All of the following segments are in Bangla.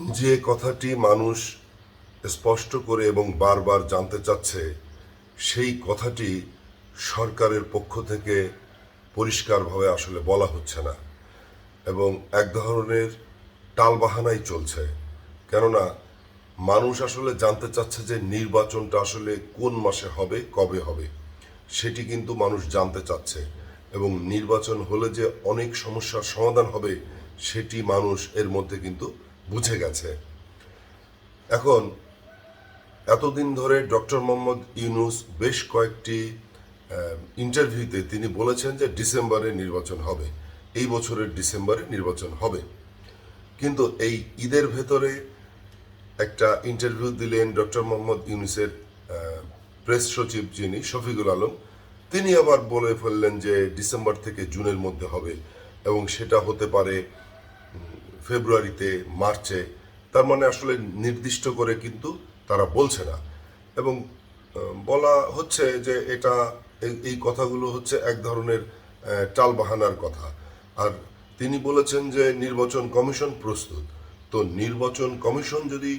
যে কথাটি মানুষ স্পষ্ট করে এবং বারবার জানতে চাচ্ছে, সেই কথাটি সরকারের পক্ষ থেকে পরিষ্কারভাবে আসলে বলা হচ্ছে না এবং এক ধরনের টালবাহানাই চলছে। কেননা মানুষ আসলে জানতে চাচ্ছে যে নির্বাচনটা আসলে কোন মাসে হবে, কবে হবে, সেটি কিন্তু মানুষ জানতে চাচ্ছে এবং নির্বাচন হলে যে অনেক সমস্যার সমাধান হবে, সেটি মানুষ এর মধ্যে কিন্তু বুঝে গেছে। এখন, এতদিন ধরে ডক্টর মোহাম্মদ ইউনুস বেশ কয়েকটি ইন্টারভিউতে তিনি বলেছেন যে ডিসেম্বরে নির্বাচন হবে। এই বছরের ডিসেম্বরে নির্বাচন হবে। কিন্তু এই ঈদের ভেতরে একটা ইন্টারভিউ দিলেন ডক্টর মোহাম্মদ ইউনুসের প্রেস সচিব যিনি শফিকুল আলম, তিনি আবার বলে ফেললেন যে ডিসেম্বর থেকে জুনের মধ্যে হবে এবং সেটা হতে পারে ফেব্রুয়ারিতে, মার্চে, তার মানে আসলে নির্দিষ্ট করে কিন্তু তারা বলছে না। এবং বলা হচ্ছে যে এটা, এই- কথাগুলো হচ্ছে এক ধরনের টালবাহানার কথা। আর তিনি বলেছেন যে নির্বাচন কমিশন প্রস্তুত। তো নির্বাচন কমিশন যদি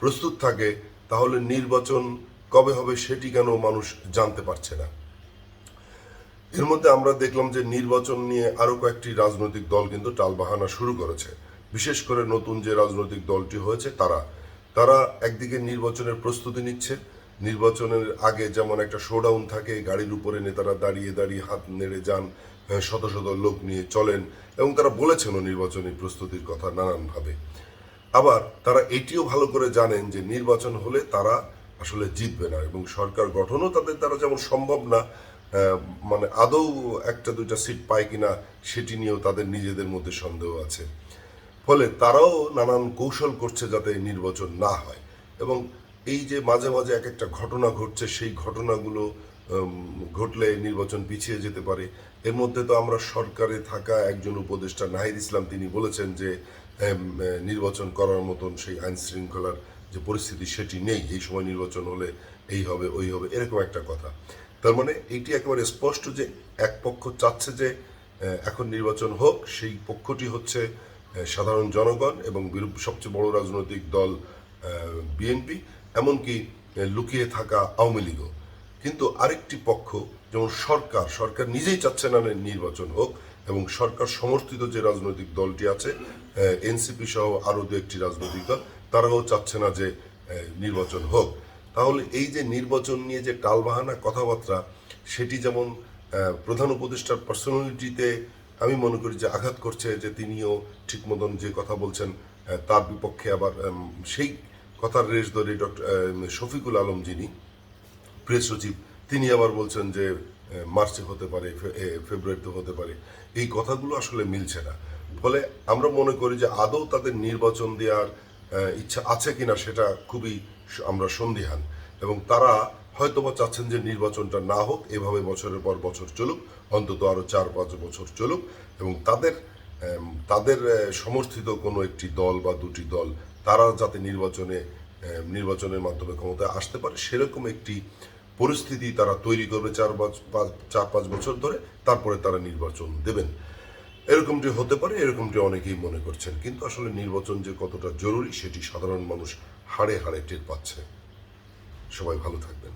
প্রস্তুত থাকে, তাহলে নির্বাচন কবে হবে সেটি কেন মানুষ জানতে পারছে না? এর মধ্যে আমরা দেখলাম যে নির্বাচন নিয়ে আরও কয়েকটি রাজনৈতিক দল কিন্তু টালবাহানা শুরু করেছে। বিশেষ করে নতুন যে রাজনৈতিক দলটি হয়েছে তারা। তারা একদিকে নির্বাচনের প্রস্তুতি নিচ্ছে। নির্বাচনের আগে যেমন একটা শোডাউন থাকে, গাড়ির উপরে নেতারা দাঁড়িয়ে দাঁড়িয়ে হাত নেড়ে যান শত শত লোক নিয়ে চলেন এবং তারা বলেছেনও নির্বাচনী প্রস্তুতির কথা নানানভাবে। আবার তারা এটিও ভালো করে জানেন যে নির্বাচন হলে তারা আসলে জিতবে না এবং সরকার গঠনও তাদের তারা যেমন সম্ভব না মানে আদৌ একটা দুইটা সিট পায় কিনা সেটি নিয়েও তাদের নিজেদের মধ্যে সন্দেহ আছে। ফলে তারাও নানান কৌশল করছে যাতে নির্বাচন না হয়। এবং এই যে মাঝে মাঝে এক একটা ঘটনা ঘটছে, সেই ঘটনাগুলো ঘটলে নির্বাচন পিছিয়ে যেতে পারে। এর মধ্যে তো আমরা সরকারে থাকা একজন উপদেষ্টা নাহিদ ইসলাম, তিনি বলেছেন যে নির্বাচন করার মতন সেই আইন শৃঙ্খলার যে পরিস্থিতি সেটি নেই। এই সময় নির্বাচন হলে এই হবে, ওই হবে, এরকম একটা কথা। তার মানে এইটি একেবারে স্পষ্ট যে এক পক্ষ চাচ্ছে যে এখন নির্বাচন হোক, সেই পক্ষটি হচ্ছে সাধারণ জনগণ এবং সবচেয়ে বড় রাজনৈতিক দল বিএনপি, এমনকি লুকিয়ে থাকা আওয়ামী লীগও কিন্তু আরেকটি পক্ষ, যেমন সরকার সরকার নিজেই চাচ্ছে না নির্বাচন হোক, এবং সরকার সমর্থিত যে রাজনৈতিক দলটি আছে এনসিপি সহ আরও দু একটি রাজনৈতিক দল, তারাও চাচ্ছে না যে নির্বাচন হোক। তাহলে এই যে নির্বাচন নিয়ে যে টালবাহানা কথাবার্তা, সেটি যেমন প্রধান উপদেষ্টার পার্সোনালিটিতে আমি মনে করি যে আঘাত করছে, যে তিনিও ঠিক মতন যে কথা বলছেন তার বিপক্ষে আবার সেই কথার রেশ ধরে ডক্টর শফিকুল আলম যিনি, প্রেস সচিব, তিনি আবার বলছেন যে মার্চে হতে পারে ফেব্রুয়ারিতে হতে পারে। এই কথাগুলো আসলে মিলছে না। ফলে আমরা মনে করি যে আদৌ তাদের নির্বাচন দেওয়ার ইচ্ছা আছে কিনা সেটা খুবই আমরা সন্দিহান। এবং তারা হয়তোবা চাচ্ছেন যে নির্বাচনটা না হোক, এভাবে বছরের পর বছর চলুক, অন্তত আরও চার পাঁচ বছর চলুক। এবং তাদের তাদের সমর্থিত কোনো একটি দল বা দুটি দল, তারা যাতে নির্বাচনে নির্বাচনের মাধ্যমে ক্ষমতায় আসতে পারে, সেরকম একটি পরিস্থিতি তারা তৈরি করবে চার পাঁচ- চার পাঁচ বছর ধরে। তারপরে তারা নির্বাচন দেবেন। এরকমটি হতে পারে, এরকমটি অনেকেই মনে করছেন। কিন্তু আসলে নির্বাচন যে কতটা জরুরি, সেটি সাধারণ মানুষ হাড়ে হাড়ে টের পাচ্ছে। সবাই ভালো থাকবেন।